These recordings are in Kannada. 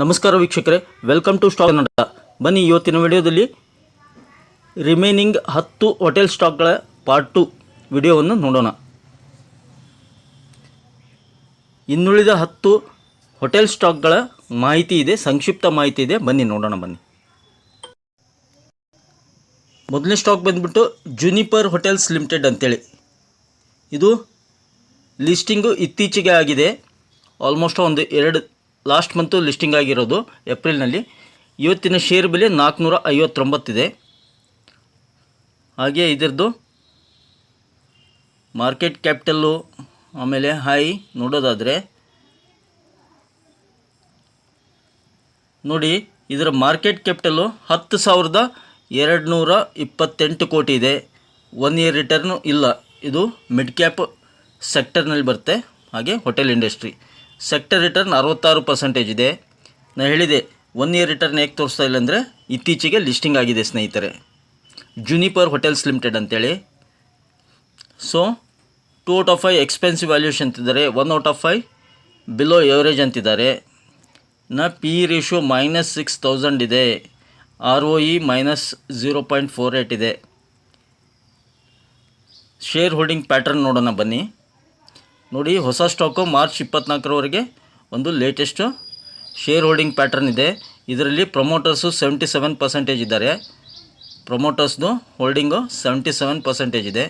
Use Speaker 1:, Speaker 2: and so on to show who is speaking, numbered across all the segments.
Speaker 1: ನಮಸ್ಕಾರ ವೀಕ್ಷಕರೇ ವೆಲ್ಕಮ್ ಟು ಸ್ಟಾಕ್ ಕನ್ನಡ ಬನ್ನಿ, ಇವತ್ತಿನ ವಿಡಿಯೋದಲ್ಲಿ ರಿಮೈನಿಂಗ್ ಹತ್ತು ಹೋಟೆಲ್ ಸ್ಟಾಕ್ಗಳ ಪಾರ್ಟ್ ಟು ವಿಡಿಯೋವನ್ನು ನೋಡೋಣ. ಇನ್ನುಳಿದ ಹತ್ತು ಹೋಟೆಲ್ ಸ್ಟಾಕ್ಗಳ ಮಾಹಿತಿ ಇದೆ, ಸಂಕ್ಷಿಪ್ತ ಮಾಹಿತಿ ಇದೆ, ಬನ್ನಿ ನೋಡೋಣ, ಬನ್ನಿ. ಮೊದಲನೇ ಸ್ಟಾಕ್ ಬಂದ್ಬಿಟ್ಟು ಜುನಿಪರ್ ಹೋಟೆಲ್ಸ್ ಲಿಮಿಟೆಡ್ ಅಂತೇಳಿ. ಇದು ಲಿಸ್ಟಿಂಗು ಇತ್ತೀಚೆಗೆ ಆಗಿದೆ ಆಲ್ಮೋಸ್ಟ್ ಒಂದು ಎರಡು ಲಾಸ್ಟ್ ಮಂತು ಲಿಸ್ಟಿಂಗ್ ಆಗಿರೋದು ಏಪ್ರಿಲ್ನಲ್ಲಿ. ಇವತ್ತಿನ ಶೇರ್ ಬೆಲೆ ನಾಲ್ಕುನೂರ ಐವತ್ತೊಂಬತ್ತಿದೆ ಹಾಗೆ ಇದರದು ಮಾರ್ಕೆಟ್ ಕ್ಯಾಪಿಟಲ್ಲು ಆಮೇಲೆ ಹೈ ನೋಡೋದಾದರೆ. ನೋಡಿ, ಇದರ ಮಾರ್ಕೆಟ್ ಕ್ಯಾಪಿಟಲ್ಲು ಹತ್ತು ಸಾವಿರದ ಎರಡು ನೂರ ಇಪ್ಪತ್ತೆಂಟು ಕೋಟಿ ಇದೆ. ಒನ್ ಇಯರ್ ರಿಟರ್ನು ಇಲ್ಲ. ಇದು ಮಿಡ್ ಕ್ಯಾಪ್ ಸೆಕ್ಟರ್ನಲ್ಲಿ ಬರುತ್ತೆ. ಹಾಗೆ ಹೋಟೆಲ್ ಇಂಡಸ್ಟ್ರಿ. ಸೆಕ್ಟರ್ ರಿಟರ್ನ್ ಅರವತ್ತಾರು ಪರ್ಸೆಂಟೇಜ್ ಇದೆ. ನಾನು ಹೇಳಿದೆ ಒನ್ ಇಯರ್ ರಿಟರ್ನ್ ಹೇಗೆ ತೋರಿಸ್ತಾ ಇಲ್ಲ ಅಂದರೆ ಇತ್ತೀಚೆಗೆ ಲಿಸ್ಟಿಂಗ್ ಆಗಿದೆ ಸ್ನೇಹಿತರೆ. ಜುನಿಪರ್ ಹೋಟೆಲ್ಸ್ ಲಿಮಿಟೆಡ್ ಅಂತೇಳಿ. So two out of five expensive valuation ಅಂತಿದ್ದಾರೆ one out of five below average ಅಂತಿದ್ದಾರೆ. ನ P ratio minus six thousand ಇದೆ R O E minus zero point four eight ಇದೆ. ಶೇರ್ ಹೋಲ್ಡಿಂಗ್ ಪ್ಯಾಟರ್ನ್ ನೋಡೋಣ ಬನ್ನಿ. ನೋಡಿ, ಹೊಸ ಸ್ಟಾಕು ಮಾರ್ಚ್ ಇಪ್ಪತ್ನಾಲ್ಕರವರೆಗೆ ಒಂದು ಲೇಟೆಸ್ಟು ಶೇರ್ ಹೋಲ್ಡಿಂಗ್ ಪ್ಯಾಟರ್ನ್ ಇದೆ. ಇದರಲ್ಲಿ ಪ್ರಮೋಟರ್ಸು ಸೆವೆಂಟಿ ಸೆವೆನ್ ಪರ್ಸೆಂಟೇಜ್ ಇದ್ದಾರೆ. ಪ್ರಮೋಟರ್ಸ್ದು ಹೋಲ್ಡಿಂಗು ಸೆವೆಂಟಿ ಸೆವೆನ್ ಪರ್ಸೆಂಟೇಜ್ ಇದೆ.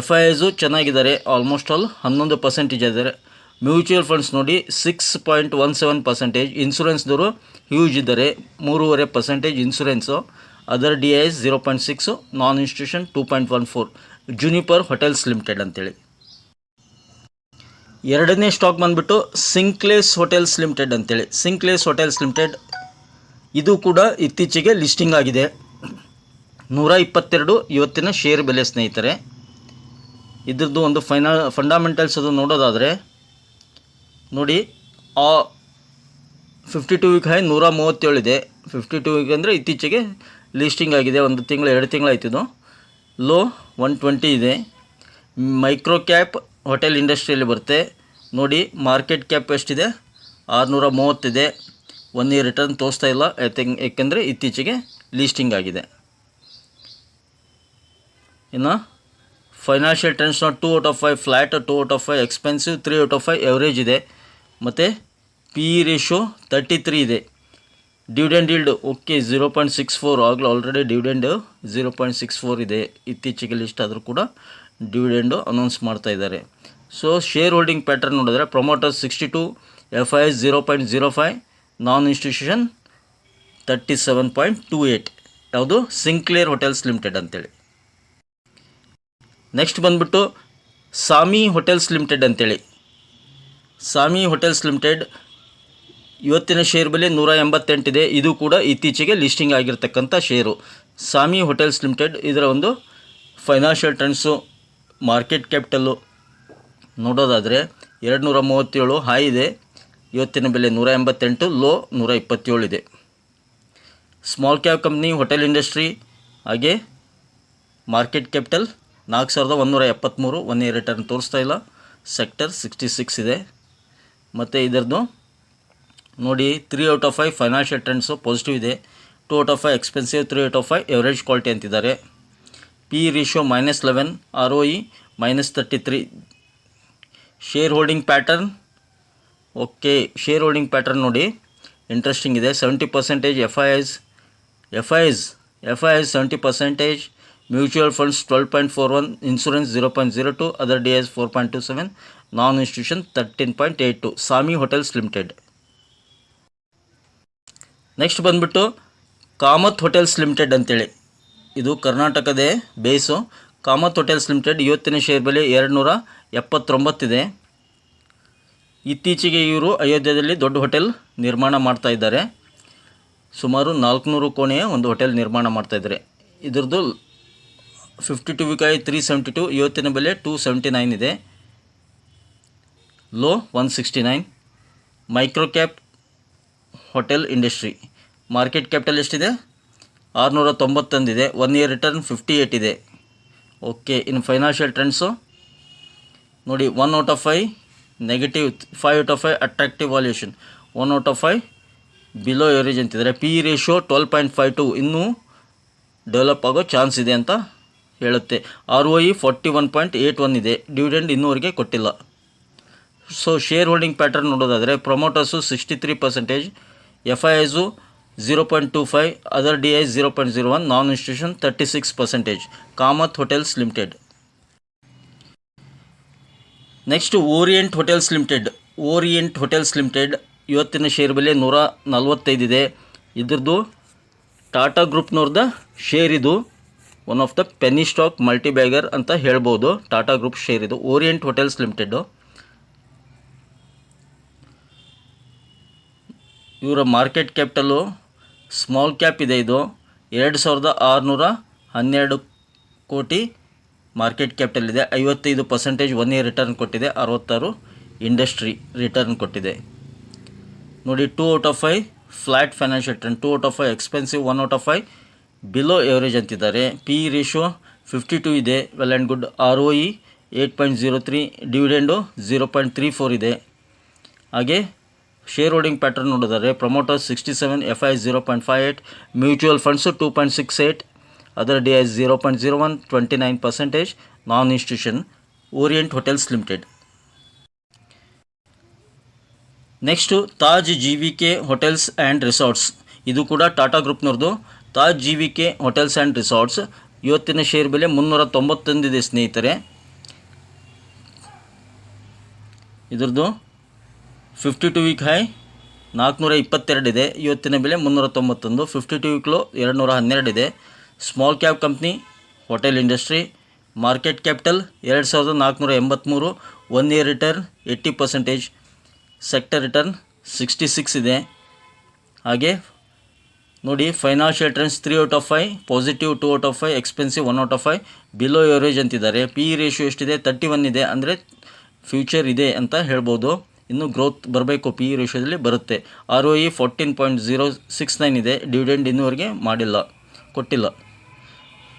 Speaker 1: ಎಫ್ ಐ ಎಸು ಚೆನ್ನಾಗಿದ್ದಾರೆ ಆಲ್ಮೋಸ್ಟ್ ಆಲ್ ಹನ್ನೊಂದು ಪರ್ಸೆಂಟೇಜ್ ಇದ್ದಾರೆ. ಮ್ಯೂಚುವಲ್ ಫಂಡ್ಸ್ ನೋಡಿ six point one seven percentage ಇನ್ಸೂರೆನ್ಸ್ದವರು huge ಇದ್ದಾರೆ, ಮೂರುವರೆ percentage insurance other D I S zero point six non institution two point one four Juniper hotels limited ಅಂತೇಳಿ. ಎರಡನೇ ಸ್ಟಾಕ್ ಬಂದ್ಬಿಟ್ಟು ಸಿಂಕ್ಲೇಸ್ ಹೋಟೆಲ್ಸ್ ಲಿಮಿಟೆಡ್ ಅಂತೇಳಿ. ಸಿಂಕ್ಲೇಸ್ ಹೋಟೆಲ್ಸ್ ಲಿಮಿಟೆಡ್ ಇದು ಕೂಡ ಇತ್ತೀಚೆಗೆ ಲಿಸ್ಟಿಂಗ್ ಆಗಿದೆ. ನೂರ ಇಪ್ಪತ್ತೆರಡು ಇವತ್ತಿನ ಶೇರ್ ಬೆಲೆ ಸ್ನೇಹಿತರೆ. ಇದ್ರದ್ದು ಒಂದು ಫೈನಾ ಫಂಡಾಮೆಂಟಲ್ಸ್ ಅದು ನೋಡೋದಾದರೆ, ನೋಡಿ, ಆ ಫಿಫ್ಟಿ ಟು ವೀಕ್ ಹೈ ನೂರ ಮೂವತ್ತೇಳು ಇದೆ. ಫಿಫ್ಟಿ ಟು ವೀಕ್ ಅಂದರೆ ಇತ್ತೀಚೆಗೆ ಲಿಸ್ಟಿಂಗ್ ಆಗಿದೆ. ಒಂದು ತಿಂಗಳು, ಎರಡು ತಿಂಗಳು ಆಯ್ತಿದ್ದು ಲೋ ಒನ್ ಟ್ವೆಂಟಿ ಇದೆ. ಮೈಕ್ರೋ ಕ್ಯಾಪ್ ಹೋಟೆಲ್ ಇಂಡಸ್ಟ್ರಿಯಲ್ಲಿ ಬರುತ್ತೆ. ನೋಡಿ ಮಾರ್ಕೆಟ್ ಕ್ಯಾಪ್ ಎಷ್ಟಿದೆ? ಆರುನೂರ ಮೂವತ್ತಿದೆ ಒನ್ ಇಯರ್ ರಿಟರ್ನ್ ತೋರಿಸ್ತಾ ಇಲ್ಲ. ಏಕೆಂದರೆ ಇತ್ತೀಚೆಗೆ ಲೀಸ್ಟಿಂಗ್ ಆಗಿದೆ. ಇನ್ನು financial ಟ್ರೆಂಡ್ಸ್ನ two out of five flat two out of five expensive three out of five average ಇದೆ. ಮತ್ತು P E ratio thirty three ಇದೆ. Dividend yield okay zero point six four ಆಗಲೂ already dividend zero point six four ಇದೆ. ಇತ್ತೀಚೆಗೆ ಲಿಸ್ಟ್ ಆದರೂ ಕೂಡ ಡಿವಿಡೆಂಡು ಅನೌನ್ಸ್ ಮಾಡ್ತಾ ಇದ್ದಾರೆ. ಸೊ ಶೇರ್ ಹೋಲ್ಡಿಂಗ್ ಪ್ಯಾಟರ್ನ್ ನೋಡಿದ್ರೆ promoters sixty two F I zero point zero five non institution thirty seven point two eight ಯಾವುದು? ಸಿಂಕ್ಲೇರ್ ಹೋಟೆಲ್ಸ್ ಲಿಮಿಟೆಡ್ ಅಂತೇಳಿ. ನೆಕ್ಸ್ಟ್ ಬಂದ್ಬಿಟ್ಟು ಸಾಮಿ ಹೋಟೆಲ್ಸ್ ಲಿಮಿಟೆಡ್ ಅಂತೇಳಿ. ಸಾಮಿ ಹೋಟೆಲ್ಸ್ ಲಿಮಿಟೆಡ್ ಇವತ್ತಿನ ಶೇರ್ ಬೆಲೆ ನೂರ ಎಂಬತ್ತೆಂಟಿದೆ ಇದು ಕೂಡ ಇತ್ತೀಚೆಗೆ ಲಿಸ್ಟಿಂಗ್ ಆಗಿರ್ತಕ್ಕಂಥ ಶೇರು ಸಾಮಿ ಹೋಟೆಲ್ಸ್ ಲಿಮಿಟೆಡ್ ಇದರ ಒಂದು ಫೈನಾನ್ಷಿಯಲ್ ಟ್ರೆಂಡ್ಸು ಮಾರ್ಕೆಟ್ ಕ್ಯಾಪಿಟಲ್ಲು ನೋಡೋದಾದರೆ ಎರಡು ನೂರ ಮೂವತ್ತೇಳು ಹೈ ಇದೆ. ಇವತ್ತಿನ ಬೆಲೆ ನೂರ ಎಂಬತ್ತೆಂಟು, ಲೋ ನೂರ ಇಪ್ಪತ್ತೇಳು ಇದೆ. Small cap company hotel industry ಹಾಗೆ ಮಾರ್ಕೆಟ್ ಕ್ಯಾಪಿಟಲ್ ನಾಲ್ಕು ಸಾವಿರದ ಒಂದೂರ ಎಪ್ಪತ್ತ್ಮೂರು ಒನ್ ಇಯರ್ ರಿಟರ್ನ್ ತೋರಿಸ್ತಾ ಇಲ್ಲ. ಸೆಕ್ಟರ್ ಸಿಕ್ಸ್ಟಿ ಸಿಕ್ಸ್ ಇದೆ. ಮತ್ತು ಇದರದ್ದು ನೋಡಿ three out of five financial trends positive ಇದೆ. Two out of five expensive three out of five average quality ಅಂತಿದ್ದಾರೆ. P ratio minus eleven R O E minus thirty three share holding pattern okay share holding pattern ನೋಡಿ. ಇಂಟ್ರೆಸ್ಟಿಂಗ್ ಇದೆ. Seventy percentage F I S F I S F I S seventy percentage mutual funds twelve point four one insurance zero point zero two other D S four point two seven non institution thirteen point eight two Sami hotels limited next ಬಂದ್ಬಿಟ್ಟು ಕಾಮತ್ ಹೋಟೆಲ್ಸ್ ಲಿಮಿಟೆಡ್ ಅಂತೇಳಿ. ಇದು ಕರ್ನಾಟಕದೇ ಬೇಸು. ಕಾಮತ್ ಹೋಟೆಲ್ಸ್ ಲಿಮಿಟೆಡ್ ಇವತ್ತಿನ ಶೇರ್ ಬೆಲೆ ಎರಡುನೂರ ಎಪ್ಪತ್ತೊಂಬತ್ತಿದೆ. ಇತ್ತೀಚೆಗೆ ಇವರು ಅಯೋಧ್ಯೆಯಲ್ಲಿ ದೊಡ್ಡ ಹೋಟೆಲ್ ನಿರ್ಮಾಣ ಮಾಡ್ತಾ ಇದ್ದಾರೆ. ಸುಮಾರು ನಾಲ್ಕುನೂರು ಕೋಣೆಯ ಒಂದು ಹೋಟೆಲ್ ನಿರ್ಮಾಣ ಮಾಡ್ತಾ ಇದ್ದಾರೆ. ಇದ್ರದ್ದು fifty two week high three seventy two ಇವತ್ತಿನ ಬೆಲೆ ಟೂ ಸೆವೆಂಟಿ ನೈನ್ ಇದೆ. Low one sixty nine micro cap hotel industry market capital ಎಷ್ಟಿದೆ? ಆರುನೂರ ತೊಂಬತ್ತೊಂದಿದೆ. One year return fifty eight ಇದೆ. ಓಕೆ ಇನ್ನು ಫೈನಾನ್ಷಿಯಲ್ ಟ್ರೆಂಡ್ಸು ನೋಡಿ one out of five negative five out of five attractive valuation one out of five below average ಅಂತಿದ್ದಾರೆ P ratio twelve point five two ಇನ್ನೂ ಡೆವಲಪ್ ಆಗೋ ಚಾನ್ಸ್ ಇದೆ ಅಂತ ಹೇಳುತ್ತೆ. R O E forty one point eight one ಇದೆ ಡಿವಿಡೆಂಡ್ ಇನ್ನೂವರೆಗೆ ಕೊಟ್ಟಿಲ್ಲ. ಸೊ ಶೇರ್ ಹೋಲ್ಡಿಂಗ್ ಪ್ಯಾಟರ್ನ್ ನೋಡೋದಾದರೆ promoters sixty three percentage F I S zero point two five other D I zero point zero one non institution thirty six percentage Kamat hotels limited next Orient hotels limited Orient hotels limited ಇವತ್ತಿನ ಶೇರ್ ಬೆಲೆ ನೂರ ನಲ್ವತ್ತೈದಿದೆ ಇದ್ರದ್ದು ಟಾಟಾ ಗ್ರೂಪ್ನವ್ರದ್ದು ಶೇರ್ ಇದು. One of the penny stock multi bagger ಅಂತ ಹೇಳ್ಬೋದು. ಟಾಟಾ ಗ್ರೂಪ್ ಶೇರ್ ಇದು. ಓರಿಯೆಂಟ್ ಹೋಟೆಲ್ಸ್ ಲಿಮಿಟೆಡ್ಡು ಇವರ ಮಾರ್ಕೆಟ್ ಕ್ಯಾಪಿಟಲು ಸ್ಮಾಲ್ ಕ್ಯಾಪ್ ಇದೆ ಇದು. ಎರಡು ಸಾವಿರದ ಆರುನೂರ ಹನ್ನೆರಡು ಕೋಟಿ ಮಾರ್ಕೆಟ್ ಕ್ಯಾಪಿಟಲ್ ಇದೆ. ಐವತ್ತೈದು ಪರ್ಸೆಂಟೇಜ್ ಒನ್ ಇಯರ್ ರಿಟರ್ನ್ ಕೊಟ್ಟಿದೆ. ಅರವತ್ತಾರು ಇಂಡಸ್ಟ್ರಿ ರಿಟರ್ನ್ ಕೊಟ್ಟಿದೆ. ನೋಡಿ two out of five flat financial trend two out of five expensive one out of five below average ಅಂತಿದ್ದಾರೆ. ಪಿ ರೇಷಿಯೋ ಫಿಫ್ಟಿ ಟೂ ಇದೆ. Well and good R O E eight point zero three dividend zero point three four ಇದೆ. ಹಾಗೆ ಶೇರ್ ಹೋಲ್ಡಿಂಗ್ ಪ್ಯಾಟರ್ನ್ ನೋಡಿದರೆ promoters sixty seven F I zero point five eight mutual funds two point six eight other D I zero point zero one twenty nine percentage non institution Orient hotels limited next Taj G V K hotels and resorts ಇದು ಕೂಡ Tata ಗ್ರೂಪ್ನವ್ರದ್ದು Taj G V K hotels and resorts ಇವತ್ತಿನ ಶೇರ್ ಬೆಲೆ ಮುನ್ನೂರ ತೊಂಬತ್ತೊಂದಿದೆ ಸ್ನೇಹಿತರೆ. ಇದ್ರದ್ದು ಫಿಫ್ಟಿ ಟು ವೀಕ್ ಹೈ ನಾಲ್ಕುನೂರ ಇಪ್ಪತ್ತೆರಡಿದೆ ಇವತ್ತಿನ ಬೆಲೆ ಮುನ್ನೂರ ತೊಂಬತ್ತೊಂದು. ಫಿಫ್ಟಿ ಟು ವೀಕ್ ಲೋ ಎರಡು ನೂರ ಹನ್ನೆರಡಿದೆ small cap company hotel industry market capital ಎರಡು ಸಾವಿರದ ನಾಲ್ಕುನೂರ ಎಂಬತ್ತ್ಮೂರು one year return eighty percentage sector return sixty six ಇದೆ. ಹಾಗೆ ನೋಡಿ financial trends three out of five positive two out of five expensive one out of five below average ಅಂತಿದ್ದಾರೆ. ಪಿ ರೇಷಿಯೋ ಎಷ್ಟಿದೆ? ತರ್ಟಿ ಒನ್ ಇದೆ. ಅಂದರೆ ಫ್ಯೂಚರ್ ಇದೆ ಅಂತ ಹೇಳ್ಬೋದು. ಇನ್ನು ಗ್ರೋತ್ ಬರಬೇಕು ಪಿ ರೇಷಿಯೋದಲ್ಲಿ ಬರುತ್ತೆ. R O E fourteen point zero six nine ಇದೆ. ಡಿವಿಡೆಂಡ್ ಇನ್ನೂವರೆಗೆ ಮಾಡಿಲ್ಲ, ಕೊಟ್ಟಿಲ್ಲ.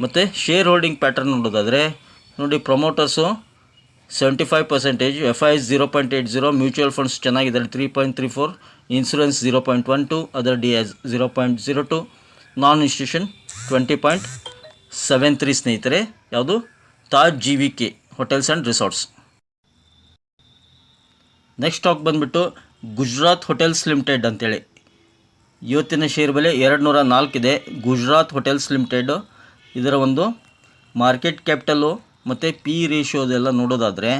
Speaker 1: ಮತ್ತು ಶೇರ್ ಹೋಲ್ಡಿಂಗ್ ಪ್ಯಾಟರ್ನ್ ನೋಡೋದಾದರೆ, ನೋಡಿ promoters seventy five percentage F I zero point eight zero mutual funds ಚೆನ್ನಾಗಿದ್ದಾರೆ three point three four insurance zero point one two other D S zero point zero two non institution twenty point seven three ಸ್ನೇಹಿತರೆ, ಯಾವುದು? Taj G V K hotels and resorts next stock ಬಂದುಬಿಟ್ಟು ಗುಜರಾತ್ ಹೋಟೆಲ್ಸ್ ಲಿಮಿಟೆಡ್ ಅಂತೇಳಿ. ಇವತ್ತಿನ ಶೇರ್ ಬೆಲೆ ಎರಡು ನೂರ ನಾಲ್ಕಿದೆ ಗುಜರಾತ್ ಹೋಟೆಲ್ಸ್ ಲಿಮಿಟೆಡ್, ಇದರ ಒಂದು ಮಾರ್ಕೆಟ್ ಕ್ಯಾಪಿಟಲು ಮತ್ತು ಪಿ ರೇಷಿಯೋದೆಲ್ಲ ನೋಡೋದಾದರೆ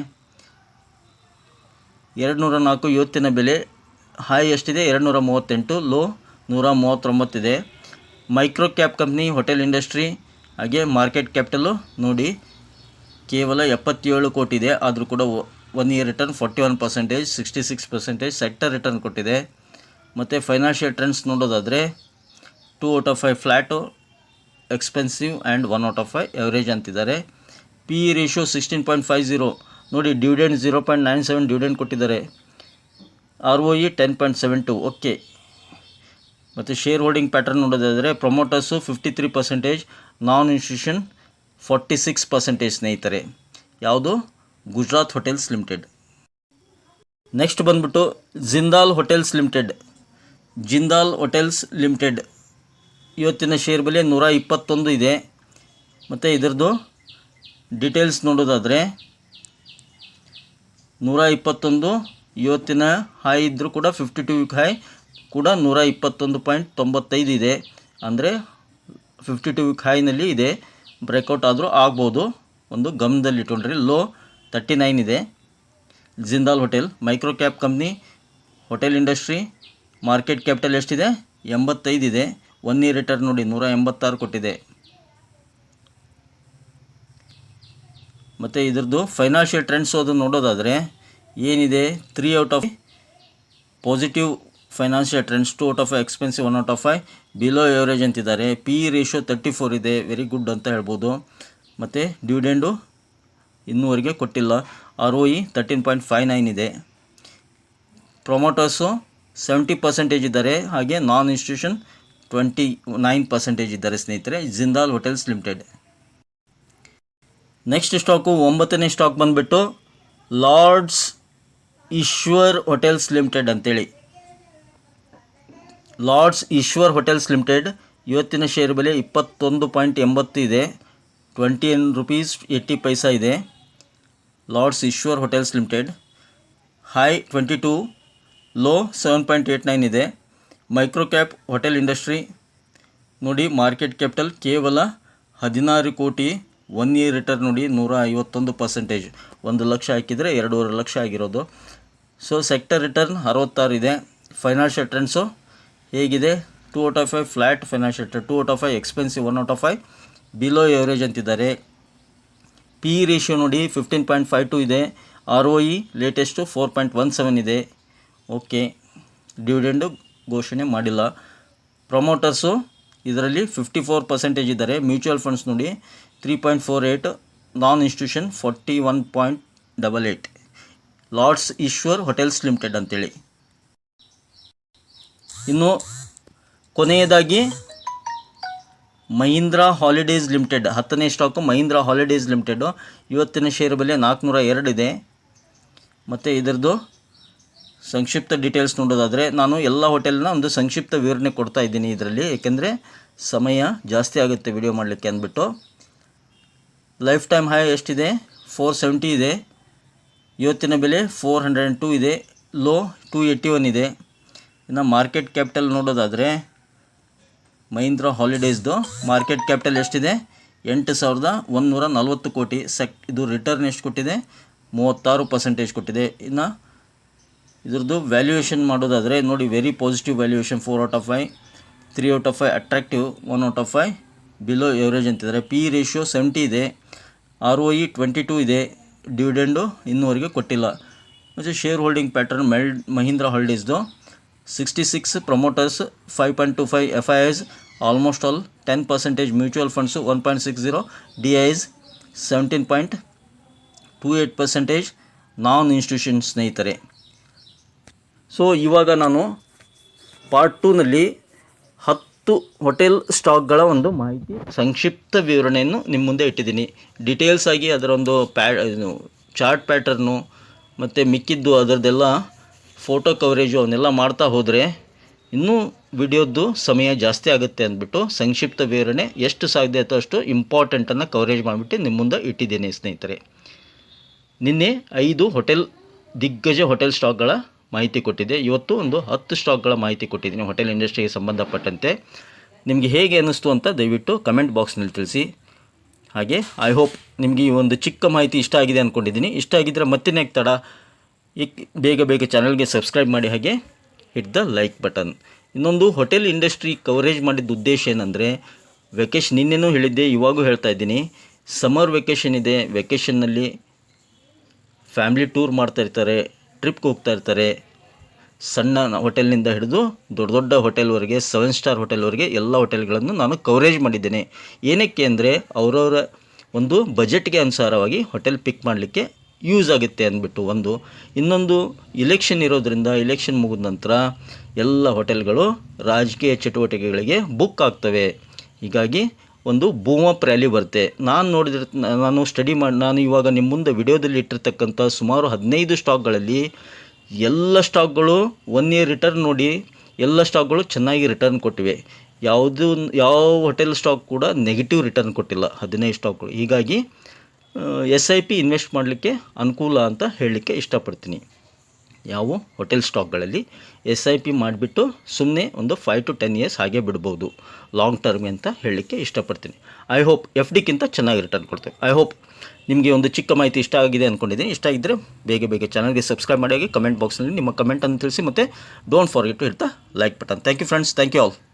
Speaker 1: ಎರಡು ನೂರ ನಾಲ್ಕು ಇವತ್ತಿನ ಬೆಲೆ ಹೈ ಎಷ್ಟಿದೆ? ಎರಡು ನೂರ ಮೂವತ್ತೆಂಟು ಲೋ ನೂರ ಮೂವತ್ತೊಂಬತ್ತಿದೆ micro cap company, hotel industry, ಹಾಗೆ ಮಾರ್ಕೆಟ್ ಕ್ಯಾಪಿಟಲು ನೋಡಿ ಕೇವಲ ಎಪ್ಪತ್ತೇಳು ಕೋಟಿ ಇದೆ. ಆದರೂ ಕೂಡ one year return forty one percentage sixty six percentage sector return ಕೊಟ್ಟಿದೆ. ಮತ್ತು ಫೈನಾನ್ಷಿಯಲ್ ಟ್ರೆಂಡ್ಸ್ ನೋಡೋದಾದರೆ two out of five flat expensive and one out of five average ಅಂತಿದ್ದಾರೆ. P E ratio sixteen point five zero ನೋಡಿ dividend zero point nine seven dividend ಕೊಟ್ಟಿದ್ದಾರೆ. R O E ten point seven two okay ಮತ್ತು ಶೇರ್ ಹೋಲ್ಡಿಂಗ್ ಪ್ಯಾಟರ್ನ್ ನೋಡೋದಾದರೆ promoters fifty three percentage non institution forty six percentage ಸ್ನೇಹಿತರೆ. ಯಾವುದು? Gujarat hotels limited. ನೆಕ್ಸ್ಟ್ ಬಂದ್ಬಿಟ್ಟು Jindal hotels limited. Jindal hotels limited. ಇವತ್ತಿನ ಶೇರ್ ಬೆಲೆ ನೂರ ಇಪ್ಪತ್ತೊಂದು ಇದೆ. ಮತ್ತು ಇದರದು ಡೀಟೇಲ್ಸ್ ನೋಡೋದಾದರೆ ನೂರ ಇಪ್ಪತ್ತೊಂದು, ಇವತ್ತಿನ ಹೈ ಇದ್ದರೂ ಕೂಡ ಫಿಫ್ಟಿ ಟು ವೀಕ್ ಹೈ ಕೂಡ ನೂರ ಇಪ್ಪತ್ತೊಂದು ಪಾಯಿಂಟ್ ತೊಂಬತ್ತೈದು ಇದೆ. ಅಂದರೆ ಫಿಫ್ಟಿ ಟು ವೀಕ್ ಹೈನಲ್ಲಿ ಇದೆ. ಬ್ರೇಕೌಟ್ ಆದರೂ ಆಗ್ಬೋದು. ಒಂದು ಗಮನದಲ್ಲಿ ಇಟ್ಕೊಂಡ್ರಿ ಲೋ ತರ್ಟಿ ನೈನ್ ಇದೆ. Jindal hotel micro cap company, hotel industry, market capital ಎಷ್ಟಿದೆ? ಎಂಬತ್ತೈದು ಇದೆ. ಒನ್ ಇಯರ್ ರಿಟರ್ನ್ ನೋಡಿ, ನೂರ ಎಂಬತ್ತಾರು ಕೊಟ್ಟಿದೆ. ಮತ್ತು ಇದ್ರದ್ದು ಫೈನಾನ್ಷಿಯಲ್ ಟ್ರೆಂಡ್ಸ್ ಅದು ನೋಡೋದಾದರೆ, ಏನಿದೆ? Three out of positive financial trends, two out of expensive, one out of five, below average ಅಂತಿದ್ದಾರೆ. ಪಿ ರೇಷಿಯೋ ತರ್ಟಿ ಫೋರ್ ಇದೆ. ವೆರಿ ಗುಡ್ ಅಂತ ಹೇಳ್ಬೋದು. ಮತ್ತು ಡಿವಿಡೆಂಡು ಇನ್ನೂವರೆಗೆ ಕೊಟ್ಟಿಲ್ಲ. R O E thirteen point five nine ಇದೆ. ಪ್ರೊಮೋಟರ್ಸು ಸೆವೆಂಟಿ ಪರ್ಸೆಂಟೇಜ್ ಇದ್ದಾರೆ. ಹಾಗೆ non institution twenty nine percentage ಇದ್ದಾರೆ ಸ್ನೇಹಿತರೆ. Jindal hotels limited next stock ಒಂಬತ್ತನೇ ಸ್ಟಾಕ್ ಬಂದುಬಿಟ್ಟು ಲಾರ್ಡ್ಸ್ ಈಶ್ವರ್ ಹೋಟೆಲ್ಸ್ ಲಿಮಿಟೆಡ್ ಅಂತೇಳಿ. ಲಾರ್ಡ್ಸ್ ಈಶ್ವರ್ ಹೋಟೆಲ್ಸ್ ಲಿಮಿಟೆಡ್ ಇವತ್ತಿನ ಷೇರು ಬೆಲೆ ಇಪ್ಪತ್ತೊಂದು ಪಾಯಿಂಟ್ ಎಂಬತ್ತು ಇದೆ. ಟ್ವೆಂಟಿ ರುಪೀಸ್ ಏಯ್ಟಿ ಪೈಸಾ ಇದೆ. Lords Ishwar hotels limited. High twenty two, low seven point eight nine ಇದೆ. Micro cap hotel industry. ನೋಡಿ ಮಾರ್ಕೆಟ್ ಕ್ಯಾಪಿಟಲ್ ಕೇವಲ ಹದಿನಾರು ಕೋಟಿ ಒನ್ ಇಯರ್ ರಿಟರ್ನ್ ನೋಡಿ ನೂರ ಐವತ್ತೊಂದು ಪರ್ಸೆಂಟೇಜ್. ಒಂದು ಲಕ್ಷ ಹಾಕಿದರೆ ಎರಡೂವರೆ ಲಕ್ಷ ಆಗಿರೋದು. ಸೊ ಸೆಕ್ಟರ್ ರಿಟರ್ನ್ ಅರವತ್ತಾರು ಇದೆ. ಫೈನಾನ್ಷಿಯಲ್ ಟ್ರೆಂಡ್ಸು ಹೇಗಿದೆ? Two out of five flat financial two out of five, expensive one out of five. Below average ಅಂತಿದ್ದಾರೆ. ಪಿ ರೇಷಿಯೋ ನೋಡಿ ಫಿಫ್ಟೀನ್ ಪಾಯಿಂಟ್ ಫೈವ್ ಟು ಇದೆ. R O E latest four point one seven ಇದೆ. ಓಕೆ ಡಿವಿಡೆಂಡು ಘೋಷಣೆ ಮಾಡಿಲ್ಲ. ಪ್ರಮೋಟರ್ಸು ಇದರಲ್ಲಿ ಫಿಫ್ಟಿ ಫೋರ್ ಪರ್ಸೆಂಟೇಜ್ ಇದ್ದಾರೆ. ಮ್ಯೂಚುವಲ್ ಫಂಡ್ಸ್ ನೋಡಿ three point four eight non institution forty one point double eight Lords Ishwar hotels limited ಅಂತೇಳಿ. ಇನ್ನು ಕೊನೆಯದಾಗಿ ಮಹೀಂದ್ರಾ ಹಾಲಿಡೇಸ್ ಲಿಮಿಟೆಡ್, ಹತ್ತನೇ ಸ್ಟಾಕು ಮಹೀಂದ್ರಾ ಹಾಲಿಡೇಸ್ ಲಿಮಿಟೆಡು. ಇವತ್ತಿನ ಶೇರ್ ಬೆಲೆ ನಾಲ್ಕುನೂರ ಎರಡು ಇದೆ. ಮತ್ತು ಇದರದ್ದು ಸಂಕ್ಷಿಪ್ತ ಡೀಟೇಲ್ಸ್ ನೋಡೋದಾದರೆ, ನಾನು ಎಲ್ಲ ಹೋಟೆಲ್ನ ಒಂದು ಸಂಕ್ಷಿಪ್ತ ವಿವರಣೆ ಕೊಡ್ತಾ ಇದ್ದೀನಿ ಇದರಲ್ಲಿ. ಏಕೆಂದರೆ ಸಮಯ ಜಾಸ್ತಿ ಆಗುತ್ತೆ ವಿಡಿಯೋ ಮಾಡಲಿಕ್ಕೆ ಅಂದ್ಬಿಟ್ಟು. ಲೈಫ್ ಟೈಮ್ ಹೈ ಎಷ್ಟಿದೆ? ಫೋರ್ ಸೆವೆಂಟಿ ಇದೆ. ಇವತ್ತಿನ ಬೆಲೆ ಫೋರ್ ಹಂಡ್ರೆಡ್ ಆ್ಯಂಡ್ ಟೂ ಇದೆ. ಲೋ ಟೂ ಏಯ್ಟಿ ಒನ್ ಇದೆ. ಇನ್ನು ಮಾರ್ಕೆಟ್ ಕ್ಯಾಪಿಟಲ್ ನೋಡೋದಾದರೆ ಮಹೀಂದ್ರ ಹಾಲಿಡೇಸ್ದು ಮಾರ್ಕೆಟ್ ಕ್ಯಾಪಿಟಲ್ ಎಷ್ಟಿದೆ? ಎಂಟು ಸಾವಿರದ ಒಂದುನೂರ ನಲ್ವತ್ತು ಕೋಟಿ. ಸೆಕ್, ಇದು ರಿಟರ್ನ್ ಎಷ್ಟು ಕೊಟ್ಟಿದೆ? ಮೂವತ್ತಾರು ಪರ್ಸೆಂಟೇಜ್ ಕೊಟ್ಟಿದೆ. ಇನ್ನು ಇದ್ರದ್ದು ವ್ಯಾಲ್ಯೂಯೇಷನ್ ಮಾಡೋದಾದರೆ ನೋಡಿ very positive valuation four out of five three out of five attractive one out of five below average ಅಂತಿದ್ದಾರೆ. ಪಿ ರೇಷಿಯೋ ಸೆವೆಂಟಿ ಇದೆ. R O E twenty two ಇದೆ. ಡಿವಿಡೆಂಡು ಇನ್ನೂವರೆಗೆ ಕೊಟ್ಟಿಲ್ಲ. ಮತ್ತು ಶೇರ್ ಹೋಲ್ಡಿಂಗ್ ಪ್ಯಾಟರ್ನ್ ಮೆಲ್ Mahindra ಹಾಲಿಡೇಸ್ದು sixty six promoters five point two five F I Is almost all ten percentage mutual funds one point six zero D Is seventeen point two eight percentage non institution ಸ್ನೇಹಿತರೆ ಸೊ ಇವಾಗ ನಾನು ಪಾರ್ಟ್ ಟೂನಲ್ಲಿ ಹತ್ತು ಹೋಟೆಲ್ ಸ್ಟಾಕ್ಗಳ ಒಂದು ಮಾಹಿತಿ, ಸಂಕ್ಷಿಪ್ತ ವಿವರಣೆಯನ್ನು ನಿಮ್ಮ ಮುಂದೆ ಇಟ್ಟಿದ್ದೀನಿ. ಡೀಟೇಲ್ಸ್ ಆಗಿ ಅದರ ಒಂದು ಪ್ಯಾ ಚಾರ್ಟ್ ಪ್ಯಾಟರ್ನು ಮತ್ತು ಮಿಕ್ಕಿದ್ದು ಅದರದ್ದೆಲ್ಲ ಫೋಟೋ ಕವರೇಜು ಅವನ್ನೆಲ್ಲ ಮಾಡ್ತಾ ಹೋದರೆ ಇನ್ನೂ ವಿಡಿಯೋದ್ದು ಸಮಯ ಜಾಸ್ತಿ ಆಗುತ್ತೆ ಅಂದ್ಬಿಟ್ಟು ಸಂಕ್ಷಿಪ್ತ ವಿವರಣೆ ಎಷ್ಟು ಸಾಧ್ಯ ಆಯಿತು ಅಷ್ಟು ಇಂಪಾರ್ಟೆಂಟನ್ನು ಕವರೇಜ್ ಮಾಡಿಬಿಟ್ಟು ನಿಮ್ಮ ಮುಂದೆ ಇಟ್ಟಿದ್ದೀನಿ ಸ್ನೇಹಿತರೆ. ನಿನ್ನೆ ಐದು ಹೋಟೆಲ್ ದಿಗ್ಗಜ ಹೋಟೆಲ್ ಸ್ಟಾಕ್ಗಳ ಮಾಹಿತಿ ಕೊಟ್ಟಿದ್ದೆ. ಇವತ್ತು ಒಂದು ಹತ್ತು ಸ್ಟಾಕ್ಗಳ ಮಾಹಿತಿ ಕೊಟ್ಟಿದ್ದೀನಿ ಹೋಟೆಲ್ ಇಂಡಸ್ಟ್ರಿಗೆ ಸಂಬಂಧಪಟ್ಟಂತೆ. ನಿಮಗೆ ಹೇಗೆ ಅನ್ನಿಸ್ತು ಅಂತ ದಯವಿಟ್ಟು ಕಮೆಂಟ್ ಬಾಕ್ಸ್ನಲ್ಲಿ ತಿಳಿಸಿ. ಹಾಗೆ ಐ ಹೋಪ್ ನಿಮಗೆ ಈ ಒಂದು ಚಿಕ್ಕ ಮಾಹಿತಿ ಇಷ್ಟ ಆಗಿದೆ ಅಂದ್ಕೊಂಡಿದ್ದೀನಿ ಇಷ್ಟ ಆಗಿದ್ದರೆ ಮತ್ತೆ ತಡ. ಬೇಗ ಬೇಗ ಚಾನಲ್ಗೆ ಸಬ್ಸ್ಕ್ರೈಬ್ ಮಾಡಿ ಹಾಗೆ ಹಿಟ್ ದ ಲೈಕ್ ಬಟನ್ ಇನ್ನೊಂದು ಹೋಟೆಲ್ ಇಂಡಸ್ಟ್ರಿ ಕವರೇಜ್ ಮಾಡಿದ ಉದ್ದೇಶ ಏನಂದರೆ ವೆಕೇಶನ್ ನಿನ್ನೆನೂ ಹೇಳಿದ್ದೆ, ಇವಾಗೂ ಹೇಳ್ತಾ ಇದ್ದೀನಿ. ಸಮರ್ ವೆಕೇಷನ್ ಇದೆ ವೆಕೇಷನ್ನಲ್ಲಿ ಫ್ಯಾಮ್ಲಿ ಟೂರ್ ಮಾಡ್ತಾ ಇರ್ತಾರೆ ಟ್ರಿಪ್ಗೆ ಹೋಗ್ತಾ ಇರ್ತಾರೆ. ಸಣ್ಣ ಹೋಟೆಲ್ನಿಂದ ಹಿಡಿದು ದೊಡ್ಡ ದೊಡ್ಡ ಹೋಟೆಲ್ವರೆಗೆ ಸೆವೆನ್ ಸ್ಟಾರ್ ಹೋಟೆಲ್ವರೆಗೆ ಎಲ್ಲ ಹೋಟೆಲ್ಗಳನ್ನು ನಾನು ಕವರೇಜ್ ಮಾಡಿದ್ದೇನೆ. ಏನಕ್ಕೆ ಅಂದರೆ, ಅವರವರ ಒಂದು ಬಜೆಟ್ಗೆ ಅನುಸಾರವಾಗಿ ಹೋಟೆಲ್ ಪಿಕ್ ಮಾಡಲಿಕ್ಕೆ ಯೂಸ್ ಆಗುತ್ತೆ ಅಂದ್ಬಿಟ್ಟು ಒಂದು ಇನ್ನೊಂದು ಇಲೆಕ್ಷನ್ ಇರೋದ್ರಿಂದ ಇಲೆಕ್ಷನ್ ಮುಗಿದ ನಂತರ ಎಲ್ಲ ಹೋಟೆಲ್ಗಳು ರಾಜಕೀಯ ಚಟುವಟಿಕೆಗಳಿಗೆ ಬುಕ್ ಆಗ್ತವೆ. ಹೀಗಾಗಿ ಒಂದು ಬೂಮ್ ರ್ಯಾಲಿ ಬರುತ್ತೆ. ನಾನು ನೋಡಿದ್ರೆ, ನಾನು ಸ್ಟಡಿ ಮಾಡಿ, ನಾನು ಇವಾಗ ನಿಮ್ಮ ಮುಂದೆ ವಿಡಿಯೋದಲ್ಲಿ ಇಟ್ಟಿರ್ತಕ್ಕಂಥ ಸುಮಾರು ಹದಿನೈದು ಸ್ಟಾಕ್ಗಳಲ್ಲಿ ಎಲ್ಲ ಸ್ಟಾಕ್ಗಳು ಒನ್ ಇಯರ್ ರಿಟರ್ನ್ ನೋಡಿ ಎಲ್ಲ ಸ್ಟಾಕ್ಗಳು ಚೆನ್ನಾಗಿ ರಿಟರ್ನ್ ಕೊಟ್ಟಿವೆ. ಯಾವುದು, ಯಾವ ಹೋಟೆಲ್ ಸ್ಟಾಕ್ ಕೂಡ ನೆಗೆಟಿವ್ ರಿಟರ್ನ್ ಕೊಟ್ಟಿಲ್ಲ ಹದಿನೈದು ಸ್ಟಾಕ್ಗಳು ಹೀಗಾಗಿ ಎಸ್ ಐ ಪಿ ಇನ್ವೆಸ್ಟ್ ಮಾಡಲಿಕ್ಕೆ ಅನುಕೂಲ ಅಂತ ಹೇಳಲಿಕ್ಕೆ ಇಷ್ಟಪಡ್ತೀನಿ. ಯಾವ ಹೋಟೆಲ್ ಸ್ಟಾಕ್ಗಳಲ್ಲಿ ಎಸ್ ಐ ಪಿ ಮಾಡಿಬಿಟ್ಟು ಸುಮ್ಮನೆ ಒಂದು ಫೈವ್ ಟು ಟೆನ್ ಇಯರ್ಸ್ ಹಾಗೆ ಬಿಡ್ಬೋದು. ಲಾಂಗ್ ಟರ್ಮ್ ಅಂತ ಹೇಳಲಿಕ್ಕೆ ಇಷ್ಟಪಡ್ತೀನಿ. ಐ ಹೋಪ್ ಎಫ್ ಡಿಗಿಂತ ಚೆನ್ನಾಗಿ ರಿಟರ್ನ್ ಕೊಡ್ತೇವೆ ಐ ಹೋಪ್ ನಿಮಗೆ ಒಂದು ಚಿಕ್ಕ ಮಾಹಿತಿ ಇಷ್ಟ ಆಗಿದೆ ಅಂದ್ಕೊಂಡಿದ್ದೀನಿ ಇಷ್ಟ ಆಗಿದ್ದರೆ ಬೇಗ ಬೇಗ ಚಾನಲ್ಗೆ ಸಬ್ಸ್ಕ್ರೈಬ್ ಮಾಡಿ ಕಮೆಂಟ್ ಬಾಕ್ಸ್ನಲ್ಲಿ ನಿಮ್ಮ ಕಮೆಂಟನ್ನು ತಿಳಿಸಿ ಮತ್ತು don't forget to hit the like button thank you friends thank you all